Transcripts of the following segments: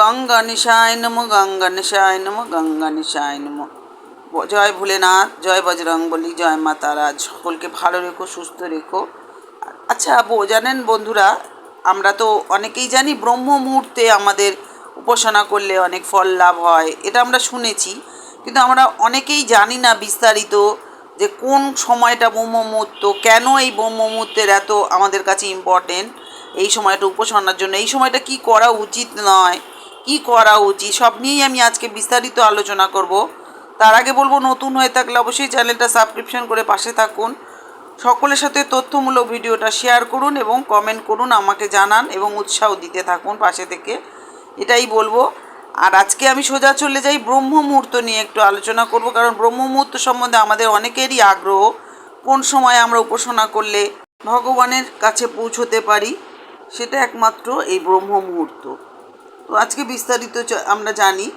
গঙ্গা নিশায় নম, গঙ্গা নিশায় নম, গঙ্গা নিশায় নম। জয় ভোলেনাথ, জয় বজরং বলি জয় মা তারা। সকলকে ভালো রেখো, সুস্থ রেখো। আচ্ছা জানেন বন্ধুরা, আমরা তো অনেকেই জানি ব্রহ্ম মুহূর্তে আমাদের উপাসনা করলে অনেক ফল লাভ হয়, এটা আমরা শুনেছি। কিন্তু আমরা অনেকেই জানি না বিস্তারিত যে কোন সময়টা ব্রহ্ম মুহূর্ত, কেন এই ব্রহ্ম মুহূর্তের এত আমাদের কাছে ইম্পর্টেন্ট এই সময়টা উপাসনার জন্য। এই সময়টা কি করা উচিত নয় কি করা উচিত? সব নিয়েই আমি আজকে বিস্তারিত আলোচনা করব। তার আগে বলব, নতুন হয়ে থাকলে অবশ্যই চ্যানেলটা সাবস্ক্রিপশন করে পাশে থাকুন। সকলের সাথে তথ্যমূলক ভিডিওটা শেয়ার করুন এবং কমেন্ট করুন, আমাকে জানান এবং উৎসাহ দিতে থাকুন পাশে থেকে। এটাই বলব। আর আজকে আমি সোজা চলে যাই ব্রহ্ম মুহূর্ত নিয়ে একটু আলোচনা করব, কারণ ব্রহ্ম মুহূর্ত সম্বন্ধে আমাদের অনেকেরই আগ্রহ, কোন সময় আমরা উপাসনা করলে ভগবানের কাছে পৌঁছতে পারি, সেটা একমাত্র এই ব্রহ্ম মুহূর্ত। তো আজকে বিস্তারিত আমরা জানি,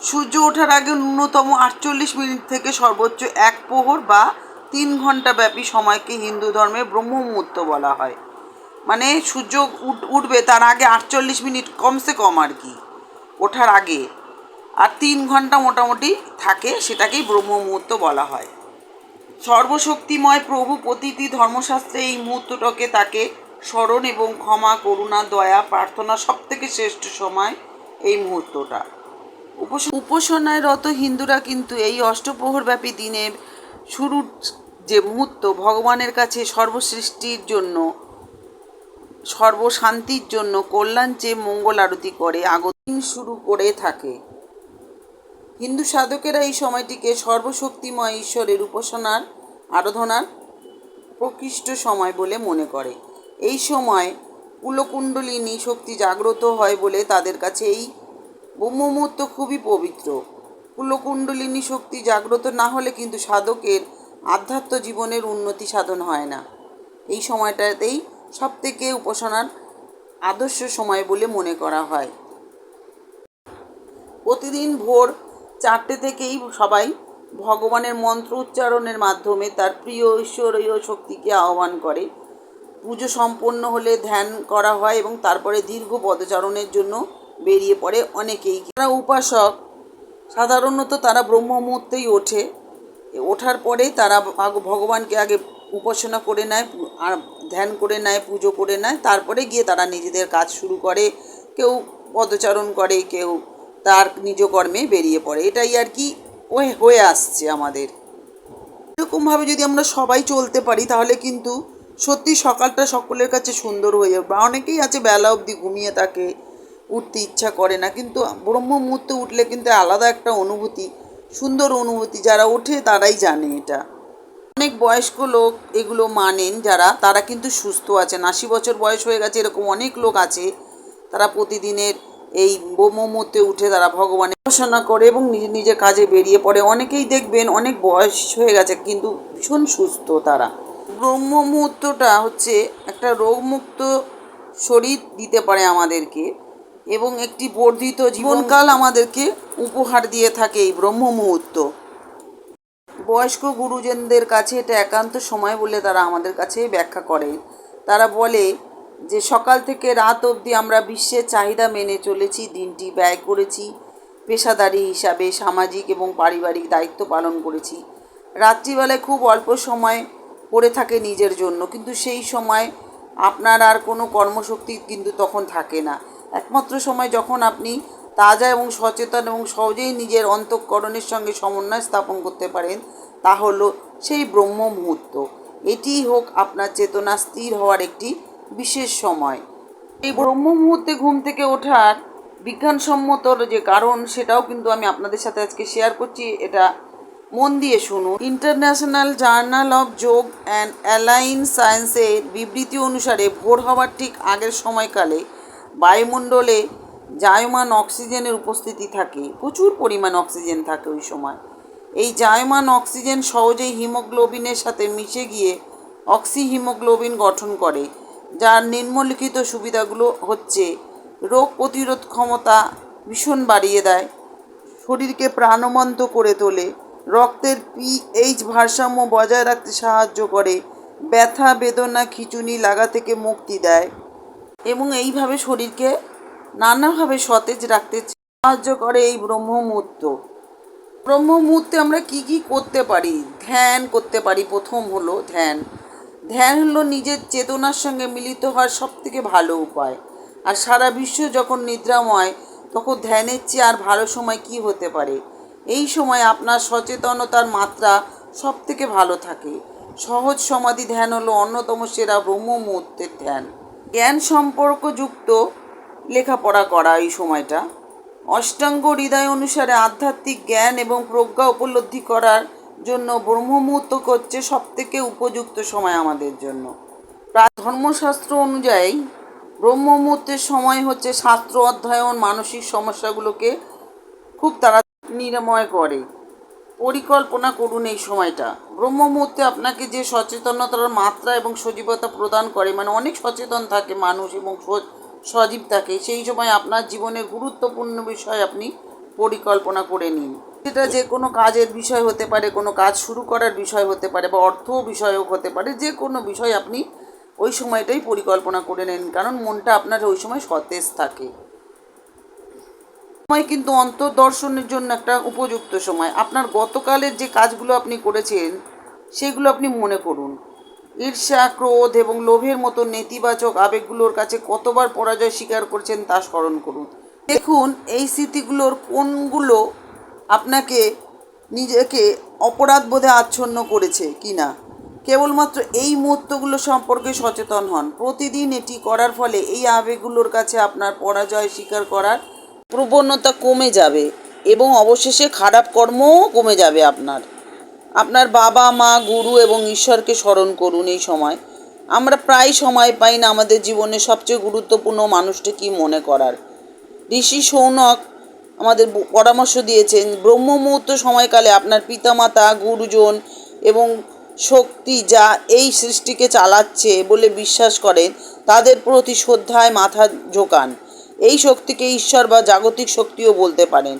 সূর্য ওঠার আগে ন্যূনতম আটচল্লিশ মিনিট থেকে সর্বোচ্চ এক প্রহর বা তিন ঘণ্টা ব্যাপী সময়কে হিন্দু ধর্মে ব্রহ্ম মুহূর্ত বলা হয়। মানে সূর্য উঠ- উঠবে তার আগে আটচল্লিশ মিনিট, কমসে কম আর কি, ওঠার আগে। আর তিন ঘণ্টা মোটামুটি থাকে, সেটাকেই ব্রহ্ম মুহূর্ত বলা হয়। সর্বশক্তিময় প্রভু প্রতিটি ধর্মশাস্ত্রে এই মুহূর্তটাকে তাকে স্মরণ এবং ক্ষমা, করুণা, দয়া, প্রার্থনা সব থেকে শ্রেষ্ঠ সময় এই মুহূর্তটা। উপাস- উপাসনায় রত হিন্দুরা কিন্তু এই অষ্টপ্রহরব্যাপী দিনের শুরুর যে মুহূর্ত ভগবানের কাছে সর্বসৃষ্টির জন্য, সর্বশান্তির জন্য কল্যাণ চেয়ে মঙ্গল আরতি করে, আগদিন শুরু করে থাকে। হিন্দু সাধকেরা এই সময়টিকে সর্বশক্তিময় ঈশ্বরের উপাসনার, আরাধনার প্রকৃষ্ট সময় বলে মনে করে। এই সময় কুলকুণ্ডলিনী শক্তি জাগ্রত হয় বলে তাদের কাছে এই ব্রহ্মমূর্ত খুবই পবিত্র। কুলকুণ্ডলিনী শক্তি জাগ্রত না হলে কিন্তু সাধকের আধ্যাত্ম জীবনের উন্নতি সাধন হয় না। এই সময়টাতেই সব থেকে উপাসনার আদর্শ সময় বলে মনে করা হয়। প্রতিদিন ভোর চারটে থেকেই সবাই ভগবানের মন্ত্র উচ্চারণের মাধ্যমে তার প্রিয় ঈশ্বরীয় শক্তিকে আহ্বান করে। পুজো সম্পন্ন হলে ধ্যান করা হয় এবং তারপরে দীর্ঘ পদচারণের জন্য বেরিয়ে পড়ে অনেকেই। যারা উপাসক, সাধারণত তারা ব্রহ্ম মুহূর্তেই ওঠে। ওঠার পরে তারা ভগবানকে আগে উপাসনা করে নেয়, আর ধ্যান করে নেয়, পুজো করে নেয়। তারপরে গিয়ে তারা নিজেদের কাজ শুরু করে। কেউ পদচারণ করে, কেউ তার নিজ কর্মে বেরিয়ে পড়ে। এটাই আর কি হয়ে আসছে আমাদের। এরকমভাবে যদি আমরা সবাই চলতে পারি, তাহলে কিন্তু সত্যি সকালটা সকলের কাছে সুন্দর হয়ে যাবে। বা অনেকেই আছে বেলা অবধি ঘুমিয়ে থাকে, উঠতে ইচ্ছা করে না, কিন্তু ব্রহ্ম মুহূর্তে উঠলে কিন্তু আলাদা একটা অনুভূতি, সুন্দর অনুভূতি, যারা ওঠে তারাই জানে এটা। অনেক বয়স্ক লোক এগুলো মানেন, যারা, তারা কিন্তু সুস্থ আছেন। আশি বছর বয়স হয়ে গেছে, এরকম অনেক লোক আছে, তারা প্রতিদিনের এই ব্রহ্ম মুহূর্তে উঠে তারা ভগবানের উপাসনা করে এবং নিজে নিজে কাজে বেরিয়ে পড়ে। অনেকেই দেখবেন অনেক বয়স হয়ে গেছে, কিন্তু ভীষণ সুস্থ তারা। ব্রহ্ম মুহূর্তটা হচ্ছে একটা রোগমুক্ত শরীর দিতে পারে আমাদেরকে এবং একটি বর্ধিত জীবনকাল আমাদেরকে উপহার দিয়ে থাকে এই ব্রহ্ম মুহূর্ত বয়স্ক গুরুজনদের কাছে এটা একান্ত সময় বলে তারা আমাদের কাছে ব্যাখ্যা করে। তারা বলে যে সকাল থেকে রাত অবধি আমরা বিশ্বের চাহিদা মেনে চলেছি, দিনটি ব্যয় করেছি, পেশাদারি হিসাবে সামাজিক এবং পারিবারিক দায়িত্ব পালন করেছি। রাত্রিবেলায় খুব অল্প সময় পড়ে থাকে নিজের জন্য। কিন্তু সেই সময় আপনার আর কোনো কর্মশক্তি কিন্তু তখন থাকে না। একমাত্র সময় যখন আপনি তাজা এবং সচেতন এবং সহজেই নিজের অন্তঃকরণের সঙ্গে সমন্বয় স্থাপন করতে পারেন, তা হলো সেই ব্রহ্ম মুহূর্ত। এটিই হোক আপনার চেতনা স্থির হওয়ার একটি বিশেষ সময়। এই ব্রহ্ম মুহূর্তে ঘুম থেকে ওঠার বিজ্ঞানসম্মত যে কারণ, সেটাও কিন্তু আমি আপনাদের সাথে আজকে শেয়ার করছি। এটা মন দিয়ে শুনুন। International journal of yoga and allied সায়েন্সের বিবৃতি অনুসারে ভোর হওয়ার ঠিক আগের সময়কালে বায়ুমণ্ডলে জায়মান অক্সিজেনের উপস্থিতি থাকে। প্রচুর পরিমাণ অক্সিজেন থাকে ওই সময়। এই জায়মান অক্সিজেন সহজেই হিমোগ্লোবিনের সাথে মিশে গিয়ে অক্সি হিমোগ্লোবিন গঠন করে, যার নিম্নলিখিত সুবিধাগুলো হচ্ছে রোগ প্রতিরোধ ক্ষমতা ভীষণ বাড়িয়ে দেয়, শরীরকে প্রাণবন্ত করে তোলে রক্তের পিএইচ ভারসাম্য বজায় রাখতে সাহায্য করে, ব্যথা, বেদনা, খিচুনি লাগা থেকে মুক্তি দেয় এবং এইভাবে শরীরকে নানাভাবে সতেজ রাখতে সাহায্য করে এই ব্রহ্ম মুহূর্ত ব্রহ্ম মুহূর্তে আমরা কি কি করতে পারি? ধ্যান করতে পারি। প্রথম হলো ধ্যান। ধ্যান হলো নিজের চেতনার সঙ্গে মিলিত হওয়ার সব থেকে ভালো উপায়। আর সারা বিশ্ব যখন নিদ্রাময়, তখন ধ্যানের চেয়ে আর ভালো সময় কি হতে পারে? এই সময় আপনার সচেতনতার মাত্রা সব থেকে ভালো থাকে। সহজ সমাধি ধ্যান হলো অন্যতম সেরা ব্রহ্ম মুহূর্তের ধ্যান। জ্ঞান সম্পর্কযুক্ত লেখাপড়া করা এই সময়টা। অষ্টাঙ্গ হৃদয় অনুসারে আধ্যাত্মিক জ্ঞান এবং প্রজ্ঞা উপলব্ধি করার জন্য ব্রহ্ম মুহূর্ত হচ্ছে সব থেকে উপযুক্ত সময় আমাদের জন্য। ধর্মশাস্ত্র অনুযায়ী ব্রহ্ম মুহূর্তের সময় হচ্ছে শাস্ত্র অধ্যয়ন মানসিক সমস্যাগুলোকে খুব তাড়াতাড়ি নিরাময় করে। পরিকল্পনা করুন এই সময়টা। ব্রহ্ম মুহূর্তে আপনাকে যে সচেতনতার মাত্রা এবং সজীবতা প্রদান করে মানে অনেক সচেতন থাকে মানুষ এবং সজীব থাকে, সেই সময় আপনার জীবনের গুরুত্বপূর্ণ বিষয় আপনি পরিকল্পনা করে নিন। সেটা যে কোনো কাজের বিষয় হতে পারে, কোনো কাজ শুরু করার বিষয় হতে পারে বা অর্থ বিষয়ও হতে পারে, যে কোনো বিষয় আপনি ওই সময়টাই পরিকল্পনা করে নেন, কারণ মনটা আপনার ওই সময় সতেজ থাকে। সময় কিন্তু অন্তর্দর্শনের জন্য একটা উপযুক্ত সময়। আপনার গতকালের যে কাজগুলো আপনি করেছেন, সেগুলো আপনি মনে করুন। ঈর্ষা, ক্রোধ এবং লোভের মতো নেতিবাচক আবেগগুলোর কাছে কতবার পরাজয় স্বীকার করছেন তা স্মরণ করুন। দেখুন, এই স্মৃতিগুলোর কোনগুলো আপনাকে নিজেকে অপরাধ বোধে আচ্ছন্ন করেছে কি না কেবলমাত্র এই মুহূর্তগুলো সম্পর্কে সচেতন হন। প্রতিদিন এটি করার ফলে এই আবেগগুলোর কাছে আপনার পরাজয় স্বীকার করার প্রবণতা কমে যাবে এবং অবশেষে খারাপ কর্মও কমে যাবে আপনার। আপনার বাবা, মা, গুরু এবং ঈশ্বরকে স্মরণ করুন এই সময়। আমরা প্রায় সময় পাই না আমাদের জীবনে সবচেয়ে গুরুত্বপূর্ণ মানুষটি কি মনে করার। ঋষি সৌনক আমাদের পরামর্শ দিয়েছেন ব্রহ্ম মুহূর্ত সময়কালে আপনার পিতামাতা, গুরুজন এবং শক্তি যা এই সৃষ্টিকে চালাচ্ছে বলে বিশ্বাস করেন, তাদের প্রতি শ্রদ্ধায় মাথা ঝোকান। এই শক্তিকে ঈশ্বর বা জাগতিক শক্তিও বলতে পারেন।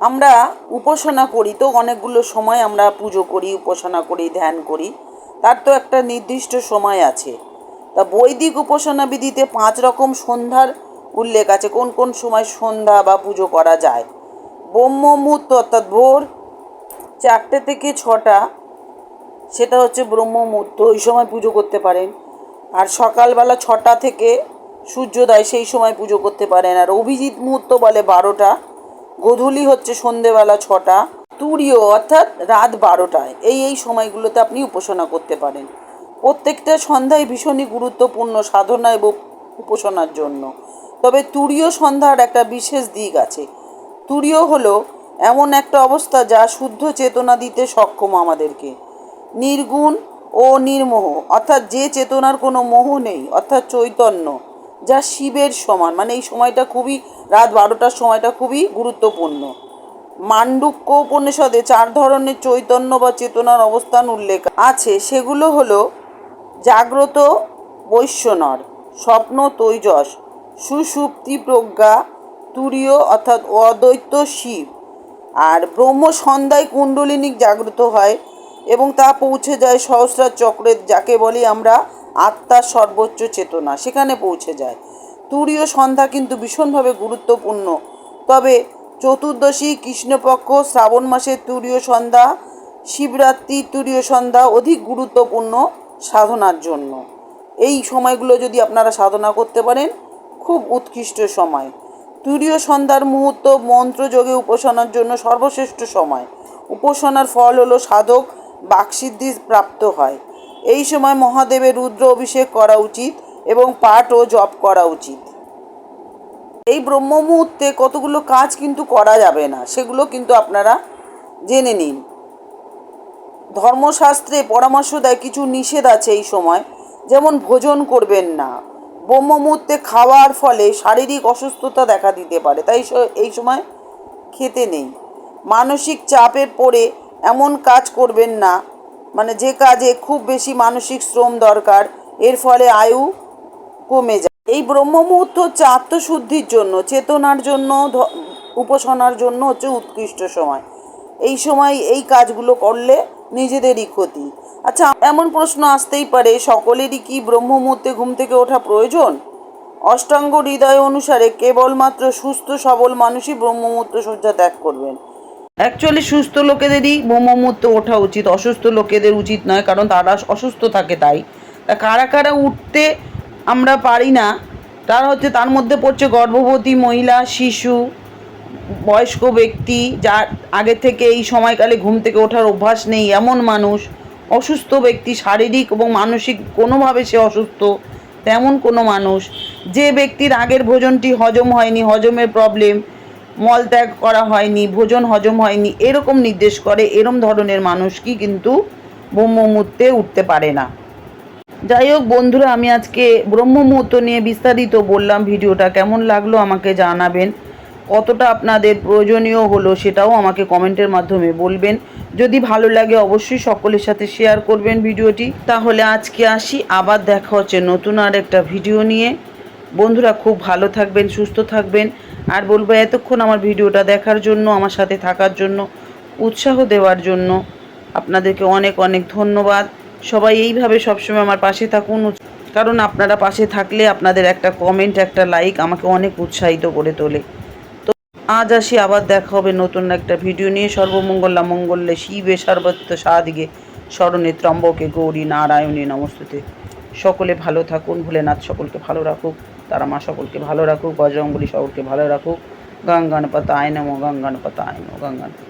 আমরা উপাসনা করি তো, অনেকগুলো সময় আমরা পুজো করি, উপাসনা করি, ধ্যান করি। তার তো একটা নির্দিষ্ট সময় আছে। তা বৈদিক উপাসনা বিধিতে পাঁচ রকম সন্ধ্যার উল্লেখ আছে। কোন কোন সময় সন্ধ্যা বা পুজো করা যায়? ব্রহ্ম মুহূর্ত অর্থাৎ ভোর চারটে থেকে ছটা, সেটা হচ্ছে ব্রহ্ম মুহূর্ত। ওই সময় পুজো করতে পারেন। আর সকালবেলা ছটা থেকে সূর্যোদয় সেই সময় পুজো করতে পারেন। আর অভিজিৎ মুহূর্ত বলে বারোটা, গোধূলি হচ্ছে সন্ধেবেলা ছটা, তুরীয় অর্থাৎ রাত বারোটায়। এই এই সময়গুলোতে আপনি উপাসনা করতে পারেন। প্রত্যেকটা সন্ধ্যায় ভীষণই গুরুত্বপূর্ণ সাধনা এবং উপাসনার জন্য। তবে তুরীয় সন্ধ্যার একটা বিশেষ দিক আছে। তুরীয় হলো এমন একটা অবস্থা যা শুদ্ধ চেতনা দিতে সক্ষম আমাদেরকে। নির্গুণ ও নির্মোহ, অর্থাৎ যে চেতনার কোনো মোহ নেই, অর্থাৎ চৈতন্য যা শিবের সমান। মানে এই সময়টা খুবই, রাত বারোটার সময়টা খুবই গুরুত্বপূর্ণ। মান্ডুক্য উপনিষদে চার ধরনের চৈতন্য বা চেতনার অবস্থান উল্লেখ আছে। সেগুলো হলো, জাগ্রত বৈশ্যনর স্বপ্ন তৈজস, সুসুপ্তি প্রজ্ঞা, তুরীয় অর্থাৎ অদ্বৈত শিব। আর ব্রহ্ম সন্ধ্যায় কুণ্ডলিনিক জাগ্রত হয় এবং তা পৌঁছে যায় সহস্রার চক্রের, যাকে বলি আমরা আত্মার সর্বোচ্চ চেতনা, সেখানে পৌঁছে যায়। তুরীয় সন্ধ্যা কিন্তু ভীষণভাবে গুরুত্বপূর্ণ। তবে চতুর্দশী, কৃষ্ণপক্ষ, শ্রাবণ মাসের তুরীয় সন্ধ্যা, শিবরাত্রি তুরীয় সন্ধ্যা অধিক গুরুত্বপূর্ণ সাধনার জন্য। এই সময়গুলো যদি আপনারা সাধনা করতে পারেন, খুব উৎকৃষ্ট সময়। তুরীয় সন্ধ্যার মুহূর্ত মন্ত্রযোগে উপাসনার জন্য সর্বশ্রেষ্ঠ সময়। উপাসনার ফল হলো সাধক বাকসিদ্ধি প্রাপ্ত হয়। এই সময় মহাদেবের রুদ্র অভিষেক করা উচিত এবং পাঠ ও জপ করা উচিত। এই ব্রহ্ম মুহূর্তে কতগুলো কাজ কিন্তু করা যাবে না, সেগুলো কিন্তু আপনারা জেনে নিন। ধর্মশাস্ত্রে পরামর্শ দেয়, কিছু নিষেধ আছে এই সময়, যেমন ভোজন করবেন না। ব্রহ্ম মুহূর্তে খাওয়ার ফলে শারীরিক অসুস্থতা দেখা দিতে পারে, তাই এই সময় খেতে নেই। মানসিক চাপে পড়ে এমন কাজ করবেন না মানে যে কাজে খুব বেশি মানসিক শ্রম দরকার, এর ফলে আয়ু কমে যায়। এই ব্রহ্ম মুহূর্ত হচ্ছে আত্মশুদ্ধির জন্য, চেতনার জন্য উপাসনার জন্য হচ্ছে উৎকৃষ্ট সময়। এই সময় এই কাজগুলো করলে নিজেদেরই ক্ষতি। আচ্ছা এমন প্রশ্ন আসতেই পারে, সকলেরই কি ব্রহ্ম মুহূর্তে ঘুম থেকে ওঠা প্রয়োজন? অষ্টাঙ্গ হৃদয় অনুসারে কেবলমাত্র সুস্থ সবল মানুষই ব্রহ্মমূর্ত শয্যা ত্যাগ করবেন। অ্যাকচুয়ালি সুস্থ লোকেদেরই ব্রহ্মমূর্ত ওঠা উচিত। অসুস্থ লোকেদের উচিত নয়, কারণ তারা অসুস্থ থাকে তাই। তা কারা কারা উঠতে আমরা পারি না, তার হচ্ছে তার মধ্যে পড়ছে গর্ভবতী মহিলা, শিশু, বয়স্ক ব্যক্তি যার আগে থেকে এই সময়কালে ঘুম থেকে ওঠার অভ্যাস নেই, এমন মানুষ। অসুস্থ ব্যক্তি শারীরিক এবং মানসিক কোনোভাবে সে অসুস্থ, তেমন কোনো মানুষ। যে ব্যক্তির আগের ভোজনটি হজম হয়নি, হজমের প্রবলেম মলত্যাগ করা হয়নি, ভোজন হজম হয়নি, এরকম নির্দেশ করে এরম ধরনের মানুষ কি কিন্তু ব্রহ্মমূর্তে উঠতে পারে না। যাই হোক বন্ধুরা, আমি আজকে ব্রহ্ম মুহূর্ত নিয়ে বিস্তারিত বললাম, ভিডিওটা কেমন লাগল আমাকে জানাবেন। কতটা আপনাদের প্রয়োজনীয় হলো সেটাও আমাকে কমেন্টের মাধ্যমে বলবেন। যদি ভালো লাগে অবশ্যই সকলের সাথে শেয়ার করবেন ভিডিওটি। তাহলে আজকে আসি, আবার দেখা হচ্ছে নতুন আর একটা ভিডিও নিয়ে। বন্ধুরা, খুব ভালো থাকবেন, সুস্থ থাকবেন। আর বলব এতক্ষণ আমার ভিডিওটা দেখার জন্য, আমার সাথে থাকার জন্য, উৎসাহ দেওয়ার জন্য আপনাদেরকে অনেক অনেক ধন্যবাদ। সবাই এইভাবে সবসময় আমার পাশে থাকুন। কারণ আপনারা পাশে থাকলে আপনাদের একটা কমেন্ট একটা লাইক আমাকে অনেক উৎসাহিত করে তোলে। তো আজ আসি, আবার দেখা হবে নতুন একটা ভিডিও নিয়ে। সর্বমঙ্গলা মঙ্গলে শিবে সর্বত্র সাদিকে স্মরণে ত্রম্বকে গৌরী নারায়ণী নমস্তুতে। সকলে ভালো থাকুন, ভোলেনাথ সকলকে ভালো রাখুক। তারা মা সকলকে ভালো রাখুক বজরঙ্গলি সকলকে ভালো রাখুক। গঙ্গান গঙ্গানপতায় নমো আইন নমো, গঙ্গানপতায় নমো।